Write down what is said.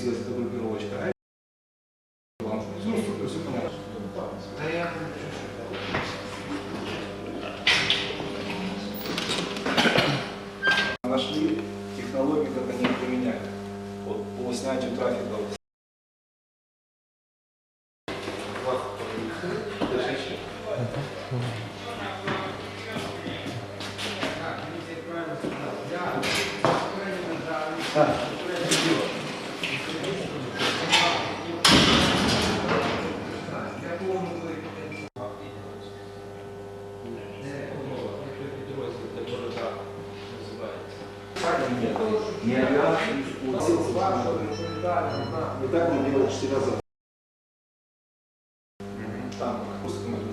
связь, это группировочка. А. Ну, супер, все понятно. Нашли технологию, как они применяют. Вот по снятию трафика. не И так он делает 4 раза. Там, русском это